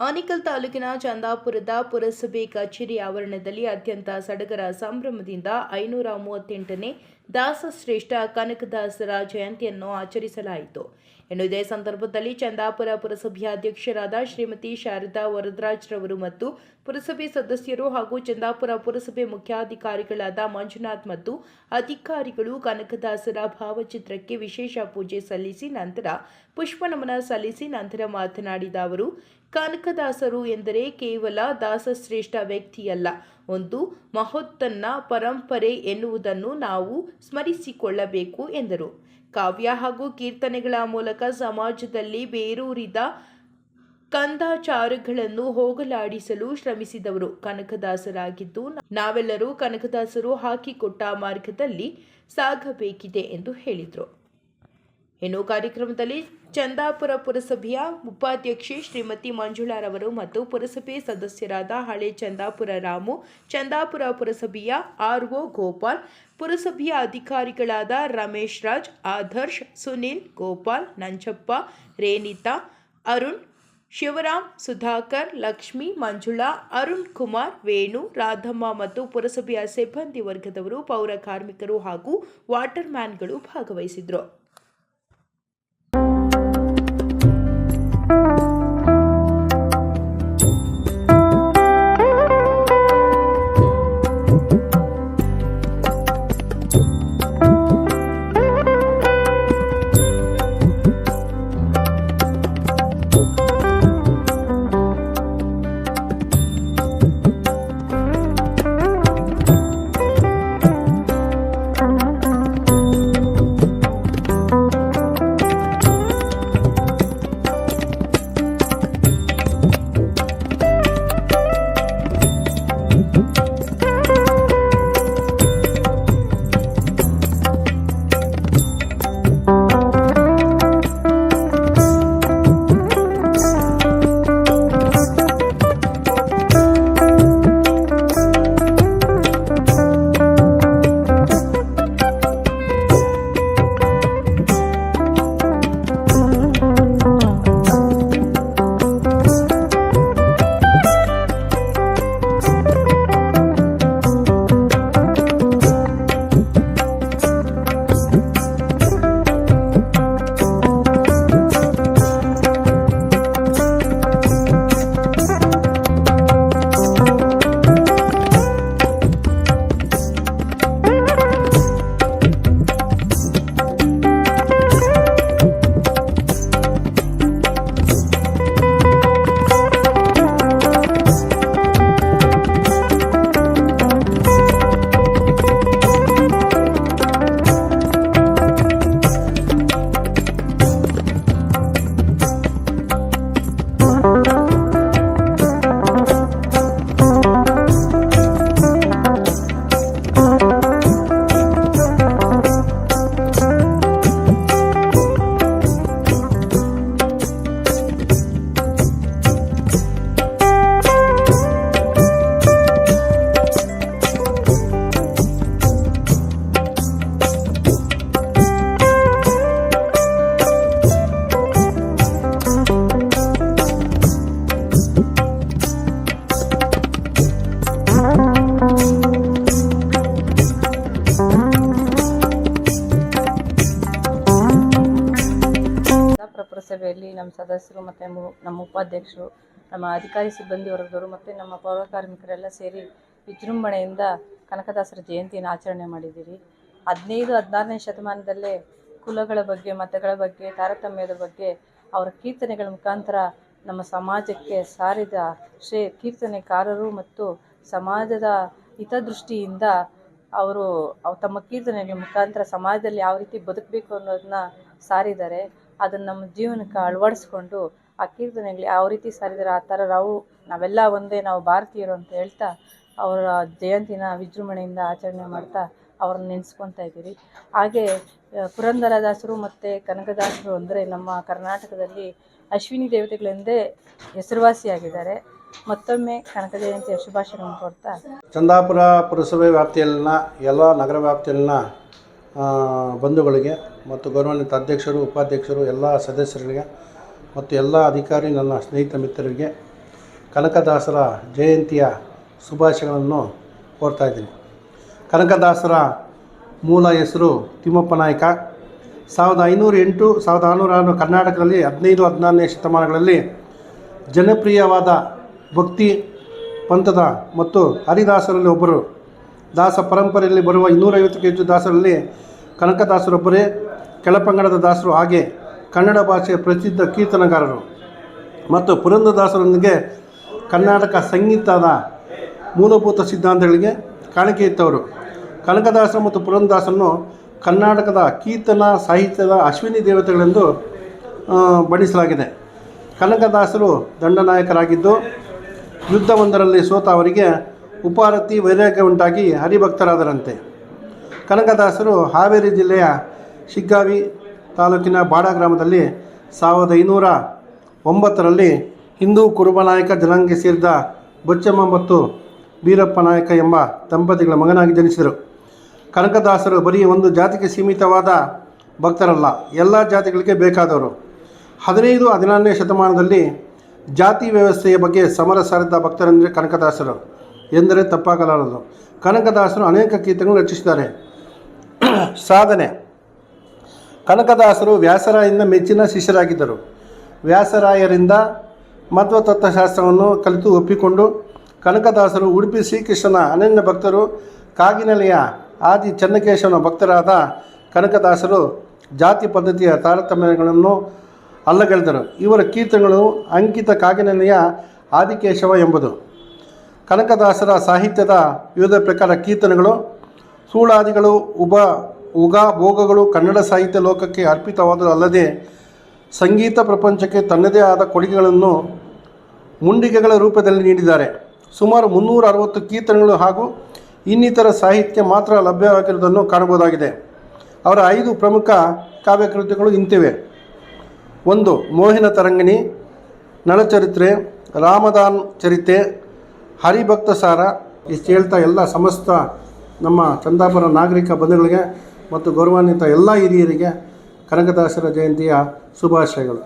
ಆನಿಕಲ್ ತಾಲೂಕಿನ ಚಂದಾಪುರದ ಪುರಸಭೆ ಕಚೇರಿ ಆವರಣದಲ್ಲಿ ಅತ್ಯಂತ ಸಡಗರ ಸಂಭ್ರಮದಿಂದ ಐನೂರ ಮೂವತ್ತೆಂಟನೇ ದಾಸಶ್ರೇಷ್ಠ ಕನಕದಾಸರ ಜಯಂತಿಯನ್ನು ಆಚರಿಸಲಾಯಿತು. ಇನ್ನು ಇದೇ ಸಂದರ್ಭದಲ್ಲಿ ಚಂದಾಪುರ ಪುರಸಭೆಯ ಅಧ್ಯಕ್ಷರಾದ ಶ್ರೀಮತಿ ಶಾರದಾ ವರದರಾಜ್ರವರು ಮತ್ತು ಪುರಸಭೆ ಸದಸ್ಯರು ಹಾಗೂ ಚಂದಾಪುರ ಪುರಸಭೆ ಮುಖ್ಯಾಧಿಕಾರಿಗಳಾದ ಮಂಜುನಾಥ್ ಮತ್ತು ಅಧಿಕಾರಿಗಳು ಕನಕದಾಸರ ಭಾವಚಿತ್ರಕ್ಕೆ ವಿಶೇಷ ಪೂಜೆ ಸಲ್ಲಿಸಿ ನಂತರ ಪುಷ್ಪನಮನ ಸಲ್ಲಿಸಿ ನಂತರ ಮಾತನಾಡಿದ ಅವರು, ಕನಕದಾಸರು ಎಂದರೆ ಕೇವಲ ದಾಸಶ್ರೇಷ್ಠ ವ್ಯಕ್ತಿಯಲ್ಲ ಒಂದು ಮಹೋತ್ತನ್ನ ಪರಂಪರೆ ಎನ್ನುವುದನ್ನು ನಾವು ಸ್ಮರಿಸಿಕೊಳ್ಳಬೇಕು ಎಂದರು. ಕಾವ್ಯ ಹಾಗೂ ಕೀರ್ತನೆಗಳ ಮೂಲಕ ಸಮಾಜದಲ್ಲಿ ಬೇರೂರಿದ ಕಂದಾಚಾರಗಳನ್ನು ಹೋಗಲಾಡಿಸಲು ಶ್ರಮಿಸಿದವರು. ಕನಕದಾಸರಾಗಿದ್ದು ನಾವೆಲ್ಲರೂ ಕನಕದಾಸರು ಹಾಕಿಕೊಟ್ಟ ಮಾರ್ಗದಲ್ಲಿ ಸಾಗಬೇಕಿದೆ ಎಂದು ಹೇಳಿದರು. ಇನ್ನು ಕಾರ್ಯಕ್ರಮದಲ್ಲಿ ಚಂದಾಪುರ ಪುರಸಭೆಯ ಉಪಾಧ್ಯಕ್ಷೆ ಶ್ರೀಮತಿ ಮಂಜುಳಾರವರು ಮತ್ತು ಪುರಸಭೆ ಸದಸ್ಯರಾದ ಹಳೆ ಚಂದಾಪುರ ರಾಮು, ಚಂದಾಪುರ ಪುರಸಭೆಯ ಆರ್ ಒ ಗೋಪಾಲ್, ಪುರಸಭೆಯ ಅಧಿಕಾರಿಗಳಾದ ರಮೇಶ್ ರಾಜ್, ಆದರ್ಶ್, ಸುನಿಲ್ ಗೋಪಾಲ್, ನಂಜಪ್ಪ ರೇನಿತಾ ಅರುಣ್, ಶಿವರಾಮ್, ಸುಧಾಕರ್, ಲಕ್ಷ್ಮಿ, ಮಂಜುಳಾ, ಅರುಣ್ ಕುಮಾರ್, ವೇಣು, ರಾಧಮ್ಮ ಮತ್ತು ಪುರಸಭೆಯ ಸಿಬ್ಬಂದಿ ವರ್ಗದವರು, ಪೌರ ಕಾರ್ಮಿಕರು ಹಾಗೂ ವಾಟರ್ ಮ್ಯಾನ್ಗಳು ಭಾಗವಹಿಸಿದ್ರು ನಮ್ಮ ಸದಸ್ಯರು ಮತ್ತು ನಮ್ಮ ಉಪಾಧ್ಯಕ್ಷರು, ನಮ್ಮ ಅಧಿಕಾರಿ ಸಿಬ್ಬಂದಿ ವರ್ಗದವರು ಮತ್ತು ನಮ್ಮ ಪೌರ ಕಾರ್ಮಿಕರೆಲ್ಲ ಸೇರಿ ವಿಜೃಂಭಣೆಯಿಂದ ಕನಕದಾಸರ ಜಯಂತಿಯನ್ನು ಆಚರಣೆ ಮಾಡಿದ್ದೀರಿ. ಹದಿನೈದು, ಹದಿನಾರನೇ ಶತಮಾನದಲ್ಲೇ ಕುಲಗಳ ಬಗ್ಗೆ, ಮತಗಳ ಬಗ್ಗೆ, ತಾರತಮ್ಯದ ಬಗ್ಗೆ ಅವರ ಕೀರ್ತನೆಗಳ ಮುಖಾಂತರ ನಮ್ಮ ಸಮಾಜಕ್ಕೆ ಸಾರಿದ ಶ್ರೇ, ಕೀರ್ತನೆಕಾರರು ಮತ್ತು ಸಮಾಜದ ಹಿತದೃಷ್ಟಿಯಿಂದ ಅವರು ಅವ್, ತಮ್ಮ ಕೀರ್ತನೆಗಳ ಮುಖಾಂತರ ಸಮಾಜದಲ್ಲಿ ಯಾವ ರೀತಿ ಬದುಕಬೇಕು ಅನ್ನೋದನ್ನ ಸಾರಿದ್ದಾರೆ ಅದನ್ನು ನಮ್ಮ ಜೀವನಕ್ಕೆ ಅಳವಡಿಸ್ಕೊಂಡು ಆ ಕೀರ್ತನೆಗಳು ಯಾವ ರೀತಿ ಸಾರಿದ್ದಾರೆ ಆ ಥರ ನಾವು, ನಾವೆಲ್ಲ ಒಂದೇ, ನಾವು ಭಾರತೀಯರು ಅಂತ ಹೇಳ್ತಾ ಅವರ ಜಯಂತಿನ ವಿಜೃಂಭಣೆಯಿಂದ ಆಚರಣೆ ಮಾಡ್ತಾ ಅವ್ರನ್ನ ನೆನೆಸ್ಕೊತಾ ಇದ್ದೀರಿ. ಹಾಗೆ ಪುರಂದರದಾಸರು ಮತ್ತು ಕನಕದಾಸರು ಅಂದರೆ ನಮ್ಮ ಕರ್ನಾಟಕದಲ್ಲಿ ಅಶ್ವಿನಿ ದೇವತೆಗಳೆಂದೇ ಹೆಸರುವಾಸಿಯಾಗಿದ್ದಾರೆ. ಮತ್ತೊಮ್ಮೆ ಕನಕ ಜಯಂತಿಯ ಶುಭಾಶಯಗಳನ್ನು ಕೊಡ್ತಾ ಚಂದಾಪುರ ಪುರಸಭೆ ವ್ಯಾಪ್ತಿಯಲ್ಲಿನ, ಎಲ್ಲ ನಗರ ವ್ಯಾಪ್ತಿಯಲ್ಲಿನ ಬಂಧುಗಳಿಗೆ ಮತ್ತು ಗೌರವಾನ್ವಿತ ಅಧ್ಯಕ್ಷರು, ಉಪಾಧ್ಯಕ್ಷರು, ಎಲ್ಲ ಸದಸ್ಯರಿಗೆ ಮತ್ತು ಎಲ್ಲ ಅಧಿಕಾರಿ, ನನ್ನ ಸ್ನೇಹಿತ ಮಿತ್ರರಿಗೆ ಕನಕದಾಸರ ಜಯಂತಿಯ ಶುಭಾಶಯಗಳನ್ನು ಕೋರ್ತಾ ಇದ್ದೀನಿ. ಕನಕದಾಸರ ಮೂಲ ಹೆಸರು ತಿಮ್ಮಪ್ಪ ನಾಯಕ. ಸಾವಿರದ ಐನೂರ ಎಂಟು, ಸಾವಿರದ ಆರುನೂರ ಆರು ಕರ್ನಾಟಕದಲ್ಲಿ ಹದಿನೈದು, ಹದಿನಾರನೇ ಶತಮಾನಗಳಲ್ಲಿ ಜನಪ್ರಿಯವಾದ ಭಕ್ತಿ ಪಂಥದ ಮತ್ತು ಹರಿದಾಸರಲ್ಲಿ ಒಬ್ಬರು. ದಾಸ ಪರಂಪರೆಯಲ್ಲಿ ಬರುವ ಇನ್ನೂರೈವತ್ತಕ್ಕೂ ಹೆಚ್ಚು ದಾಸರಲ್ಲಿ ಕನಕದಾಸರೊಬ್ಬರೇ, ಕೆಳಪಂಗಡದ ದಾಸರು ಹಾಗೆ ಕನ್ನಡ ಭಾಷೆಯ ಪ್ರಸಿದ್ಧ ಕೀರ್ತನಗಾರರು. ಮತ್ತು ಪುರಂದರದಾಸರೊಂದಿಗೆ ಕರ್ನಾಟಕ ಸಂಗೀತದ ಮೂಲಭೂತ ಸಿದ್ಧಾಂತಗಳಿಗೆ ಕಾಣಿಕೆ ಇತ್ತವರು ಕನಕದಾಸ ಮತ್ತು ಪುರಂದರದಾಸರನ್ನು ಕರ್ನಾಟಕದ ಕೀರ್ತನ ಸಾಹಿತ್ಯದ ಅಶ್ವಿನಿ ದೇವತೆಗಳೆಂದು ಬಣ್ಣಿಸಲಾಗಿದೆ. ಕನಕದಾಸರು ದಂಡನಾಯಕರಾಗಿದ್ದು, ಯುದ್ಧವೊಂದರಲ್ಲಿ ಸೋತ ಅವರಿಗೆ ಉಪಾರತಿ ವೈರಾಗ್ಯ ಉಂಟಾಗಿ ಹರಿಭಕ್ತರಾದರಂತೆ. ಕನಕದಾಸರು ಹಾವೇರಿ ಜಿಲ್ಲೆಯ ಶಿಗ್ಗಾವಿ ತಾಲೂಕಿನ ಬಾಡ ಗ್ರಾಮದಲ್ಲಿ ಸಾವಿರದ ಐನೂರ ಒಂಬತ್ತರಲ್ಲಿ ಹಿಂದೂ ಕುರುಬನಾಯಕ ಜನಾಂಗಕ್ಕೆ ಸೇರಿದ ಬೊಚ್ಚಮ್ಮ ಮತ್ತು ಬೀರಪ್ಪ ನಾಯಕ ಎಂಬ ದಂಪತಿಗಳ ಮಗನಾಗಿ ಜನಿಸಿದರು. ಕನಕದಾಸರು ಬರೀ ಒಂದು ಜಾತಿಗೆ ಸೀಮಿತವಾದ ಭಕ್ತರಲ್ಲ, ಎಲ್ಲ ಜಾತಿಗಳಿಗೆ ಬೇಕಾದವರು. ಹದಿನೈದು ಹದಿನಾರನೇ ಶತಮಾನದಲ್ಲಿ ಜಾತಿ ವ್ಯವಸ್ಥೆಯ ಬಗ್ಗೆ ಸಮರ ಸಾರಿದ ಭಕ್ತರೆಂದರೆ ಕನಕದಾಸರು. ಎಂದರೆ ತಪ್ಪಾಗಲಾರದು. ಕನಕದಾಸರು ಅನೇಕ ಕೀರ್ತನೆಗಳು ರಚಿಸಿದ್ದಾರೆ. ಸಾಧನೆ. ಕನಕದಾಸರು ವ್ಯಾಸರಾಯಿಂದ ಮೆಚ್ಚಿನ ಶಿಷ್ಯರಾಗಿದ್ದರು. ವ್ಯಾಸರಾಯರಿಂದ ಮಧ್ವ ತತ್ವಶಾಸ್ತ್ರವನ್ನು ಕಲಿತು ಒಪ್ಪಿಕೊಂಡು ಕನಕದಾಸರು ಉಡುಪಿ ಶ್ರೀಕೃಷ್ಣನ ಅನನ್ಯ ಭಕ್ತರು, ಕಾಗಿನೆಲೆಯ ಆದಿ ಚನ್ನಕೇಶವನ ಭಕ್ತರಾದ ಕನಕದಾಸರು ಜಾತಿ ಪದ್ಧತಿಯ ತಾರತಮ್ಯಗಳನ್ನು ಅಲ್ಲಗೆಳೆದರು. ಇವರ ಕೀರ್ತನೆಗಳು ಅಂಕಿತ ಕಾಗಿನೆಲೆಯ ಆದಿಕೇಶವ ಎಂಬುದು. ಕನಕದಾಸರ ಸಾಹಿತ್ಯದ ವಿವಿಧ ಪ್ರಕಾರ ಕೀರ್ತನೆಗಳು, ಸೂಳಾದಿಗಳು, ಉಪ ಉಗ ಭೋಗಗಳು ಕನ್ನಡ ಸಾಹಿತ್ಯ ಲೋಕಕ್ಕೆ ಅರ್ಪಿತವಾದರೂ ಅಲ್ಲದೆ ಸಂಗೀತ ಪ್ರಪಂಚಕ್ಕೆ ತನ್ನದೇ ಆದ ಕೊಡುಗೆಗಳನ್ನು ಮುಂಡಿಗೆಗಳ ರೂಪದಲ್ಲಿ ನೀಡಿದ್ದಾರೆ. ಸುಮಾರು ಮುನ್ನೂರ ಅರವತ್ತು ಕೀರ್ತನೆಗಳು ಹಾಗೂ ಇನ್ನಿತರ ಸಾಹಿತ್ಯ ಮಾತ್ರ ಲಭ್ಯವಾಗಿರುವುದನ್ನು ಕಾಣಬಹುದಾಗಿದೆ. ಅವರ ಐದು ಪ್ರಮುಖ ಕಾವ್ಯಕೃತಿಗಳು ಇಂತಿವೆ. ಒಂದು ಮೋಹಿನ ತರಂಗಿಣಿ, ನಳಚರಿತ್ರೆ, ರಾಮದಾನ್ ಚರಿತೆ ಹರಿಭಕ್ತ ಸಾರ ಇಷ್ಟು ಹೇಳ್ತಾ ಎಲ್ಲ ಸಮಸ್ತ ನಮ್ಮ ಚಂದಾಪುರ ನಾಗರಿಕ ಬಂಧುಗಳಿಗೆ ಮತ್ತು ಗೌರವಾನ್ವಿತ ಎಲ್ಲ ಹಿರಿಯರಿಗೆ ಕನಕದಾಸರ ಜಯಂತಿಯ ಶುಭಾಶಯಗಳು.